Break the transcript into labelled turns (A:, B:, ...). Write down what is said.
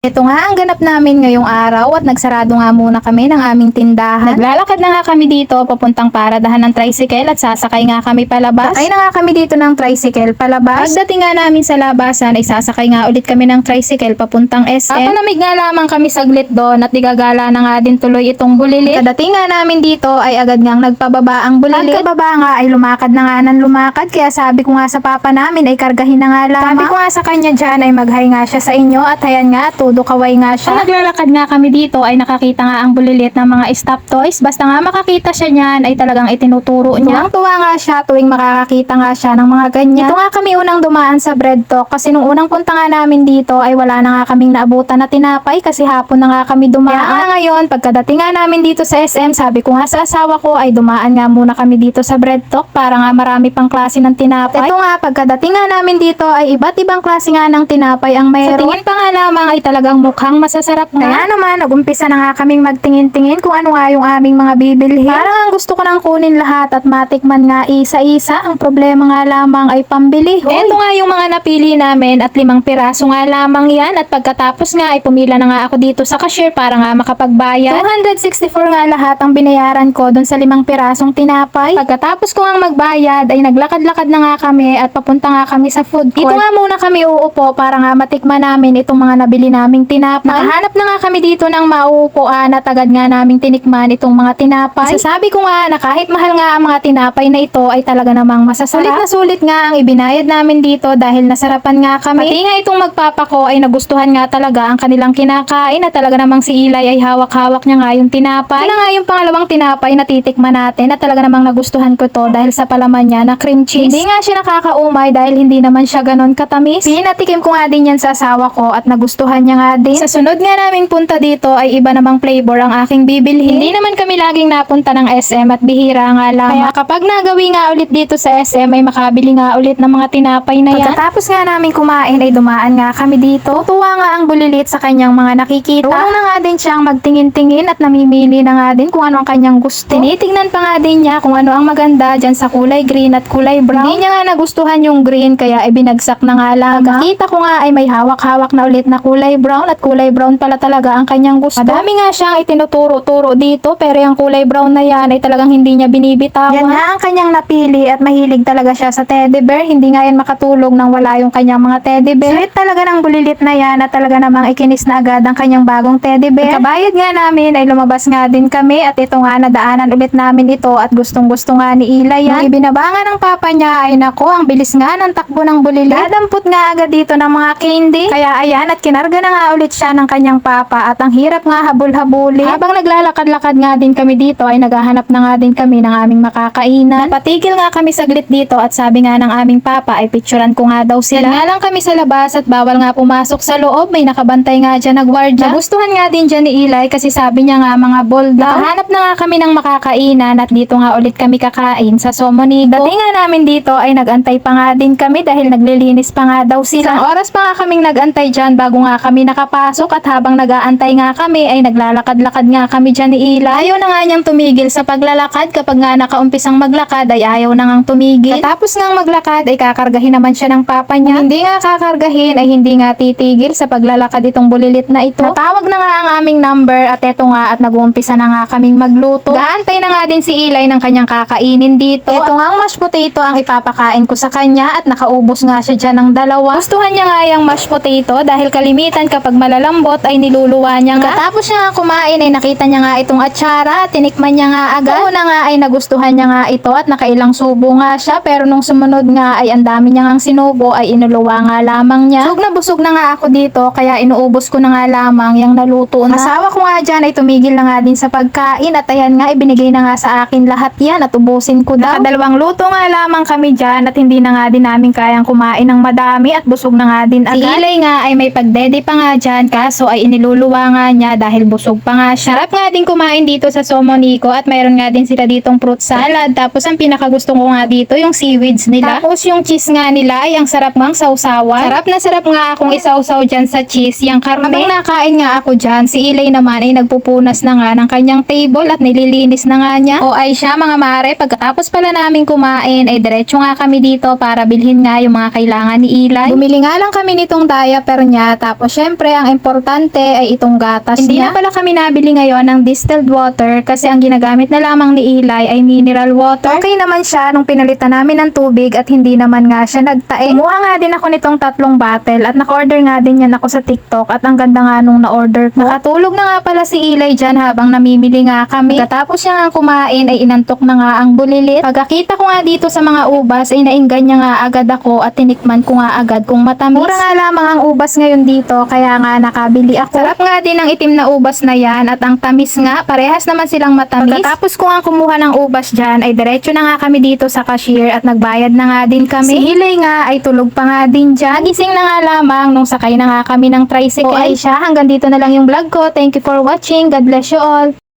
A: Ito nga ang ganap namin ngayong araw at nagsarado nga muna kami ng aming tindahan. Naglalakad na nga kami dito papuntang paradahan ng tricycle at sasakay nga kami palabas. Sakay na nga kami dito ng tricycle palabas. Pagdating nga namin sa labasan ay sasakay nga ulit kami ng tricycle papuntang SM. Papalamig nga lamang kami saglit doon at igagala na nga din tuloy itong bulilit. Kadating nga namin dito ay agad ngang nagpababa ang bulilit. Pagkababa nga ay lumakad na nga ng lumakad kaya sabi ko nga sa papa namin ay kargahin na nga lamang. Sabi ko nga sa kanya dyan ay mag-hi nga siya sa inyo at ayan nga tudo kaway nga siya. Pag naglalakad nga kami dito ay nakakita nga ang bulilit ng mga stop toys. Basta nga makakita siya niyan ay talagang itinuturo niya. Tuwang-tuwa nga siya tuwing makakakita nga siya ng mga ganyan. Ito nga kami unang dumaan sa bread talk kasi nung unang punta nga namin dito ay wala na nga kaming naabutan na tinapay kasi hapon na nga kami dumaan. Kaya nga ngayon pagkadating nga namin dito sa SM sabi ko nga sa asawa ko ay dumaan nga muna kami dito sa bread talk para nga marami pang klase ng tinapay. Ito nga pagkadating nga namin dito ay iba't ibang klase nga ng tinapay ang meron. Sa tingin pa nga lamang ay talagang mukhang masasarap nga. Kaya naman nagumpisa na nga kaming magtingin-tingin kung ano nga yung aming mga bibilhin. Parang ang gusto ko nang kunin lahat at matikman nga isa-isa. Ang problema nga lamang ay pambili. Hoy. Ito nga yung mga napili namin at limang piraso nga lamang yan at pagkatapos nga ay pumila na nga ako dito sa cashier para nga makapagbayad. 264 nga lahat ang binayaran ko dun sa limang pirasong tinapay. Pagkatapos ko nga magbayad ay naglakad-lakad na nga kami at papunta nga kami sa food court. Dito nga muna kami uupo para nga matikman namin itong mga nabili naming tinapay. Nakahanap na nga kami dito ng mauupuan at agad nga naming tinikman itong mga tinapay. Sasabi ko nga na kahit mahal nga ang mga tinapay na ito ay talaga namang masasarap. Sulit na sulit nga ang ibinayad namin dito dahil nasarapan nga kami. Pati nga itong magpapako ay nagustuhan nga talaga ang kanilang kinakain at talaga namang si Ilay ay hawak-hawak niya nga yung tinapay. Ito na nga yung pangalawang tinapay na titikman natin at talaga namang nagustuhan ko to dahil sa palaman niya na cream cheese. Hindi nga siya nakakaumay dahil hindi naman siya ganon katamis. Pinatikim ko nga din yan sa asawa ko at nagustuhan niya nga din. Sa sunod nga naming punta dito ay iba namang flavor ang aking bibilhin. Hindi naman kami laging napunta ng SM at bihira nga lamang. Kaya kapag nagawi nga ulit dito sa SM ay makabili nga ulit ng mga tinapay na yan. Pagkatapos nga namin kumain ay dumaan nga kami dito. Tuwa nga ang bulilit sa kanyang mga nakikita. Marunong na nga din siyang magtingin-tingin at namimili na nga din kung ano ang kanyang gusto. Tinitingnan pa nga din niya kung ano ang maganda dyan sa kulay green at kulay brown. Hindi niya nga nagustuhan yung green kaya ibinagsak na nga lang. Nakita ko nga ay may hawak-hawak na ulit na kulay brown at kulay brown pala talaga ang kanyang gusto. Madami nga siyang itinuturo-turo dito pero yung kulay brown na yan ay talagang hindi niya binibitawan. Yan nga ang kanyang napili at mahilig talaga siya sa teddy bear. Hindi nga yan makatulog nang wala yung kanyang mga teddy bear. Sweet talaga ng bulilit na yan at talaga namang ikinis na agad ang kanyang bagong teddy bear. Pagkabayad nga namin ay lumabas nga din kami at ito nga nadaanan ulit namin ito at gustong gusto nga ni Ilay yan. Nung ibinaba nga ng papa niya ay nako ang bilis nga ng takbo ng bulilit. Dadampot nga agad dito ng mga candy. Kaya ayan at kinarga na nga ulit siya ng kanyang papa at ang hirap nga habol-habuli. Habang naglalakad-lakad nga din kami dito ay naghahanap na nga din kami ng aming makakainan. Napatigil nga kami saglit dito at sabi nga ng aming papa ay picturean ko nga daw sila. Yan nga lang kami sa labas at bawal nga pumasok sa loob. May nakabantay nga dyan na gwardiya. Nagustuhan nga din dyan ni Eli kasi sabi niya nga mga bold daw. Nakahanap na nga kami ng makakainan at dito nga ulit kami kakain sa Somonigo. Dating nga namin dito ay nagantay pa nga din kami dahil naglilinis pa nga daw sila. Isang oras pa nga kaming nagantay dyan bago nga kami nakapasok at habang nagaantay nga kami ay naglalakad-lakad nga kami dyan ni Eli. Ayaw na nga niyang tumigil sa paglalakad kapag nga nakaumpisang maglakad ay ayaw na ngang tumigil. Tapos nga maglakad ay kakargahin naman siya ng papa niya. Hindi nga kakargahin ay hindi nga titigil sa paglalakad itong bulilit na ito. Natawag na nga ang aming number at eto nga at nag-uumpisa na nga kaming magluto. Gaantay na nga din si Eli ng kanyang kakainin dito. Ito nga ang mashed potato ang ipapakain ko sa kanya at nakaubos nga siya dyan ng dalawa. Gustuhan niya nga yung mashed potato dahil kalimitan kapag malalambot ay niluluwa niya nga. Katapos niya nga kumain ay nakita niya nga itong atsara at tinikman niya nga agad. Una nga ay nagustuhan niya nga ito at nakailang subo nga siya pero nung sumunod nga ay ang dami niya nga sinubo ay inuluwa nga lamang niya. Busog na busog na nga ako dito kaya inuubos ko na nga lamang yung naluto na. Asawa ko nga dyan ay tumigil na nga din sa pagkain at ayan nga ibinigay na nga sa akin lahat yan at ubusin ko daw. Nakadalawang luto nga lamang kami dyan at hindi na nga din namin kayang kumain ng madami at busog na nga din agad. Si Ilay nga ay may pagdede pa nga dyan kaso ay iniluluwa nga niya dahil busog pa nga. Sarap nga din kumain dito sa Somonico at mayroon nga din sila ditong fruit salad. Tapos ang pinakagusto ko nga dito yung seaweeds nila. Tapos yung cheese nga nila ay ang sarap ngang sausawan. Sarap na sarap nga akong isausaw dyan sa cheese. Yung karne. Nakain nga ako dyan, si Ilay naman ay nagpupunas na nga ng kanyang table at nililinis na nga niya. O ay siya mga mare, pagkatapos pala namin kumain ay diretso nga kami dito para bilhin nga yung mga kailangan ni Ilay. Bumili nga lang kami nitong diaper niya tapos syempre syempre, ang importante ay itong gatas Hindi na pala kami nabili ngayon ng distilled water kasi ang ginagamit na lamang ni Eli ay mineral water. Okay naman siya nung pinalitan namin ng tubig at hindi naman nga siya nagtae. Kumuha nga din ako nitong tatlong bottle at naka-order nga din yan ako sa TikTok at ang ganda nga nung na-order ko. Nakatulog na nga pala si Eli dyan habang namimili nga kami. Pagkatapos niya nga kumain ay inantok na nga ang bulilit. Pagkakita ko nga dito sa mga ubas ay nainggan niya nga agad ako at tinikman ko nga agad kung matamis. Mura nga lamang ang ubas ngayon dito kaya nga nakabili ako. Sarap nga din ang itim na ubas na yan at ang tamis nga parehas naman silang matamis. Pagkatapos ko nga kumuha ng ubas dyan ay diretso na nga kami dito sa cashier at nagbayad na nga din kami. Si Hilay nga ay tulog pa nga din dyan. Nagising na nga lamang nung sakay na nga kami ng tricycle. O ay siya, hanggang dito na lang yung vlog ko. Thank you for watching. God bless you all.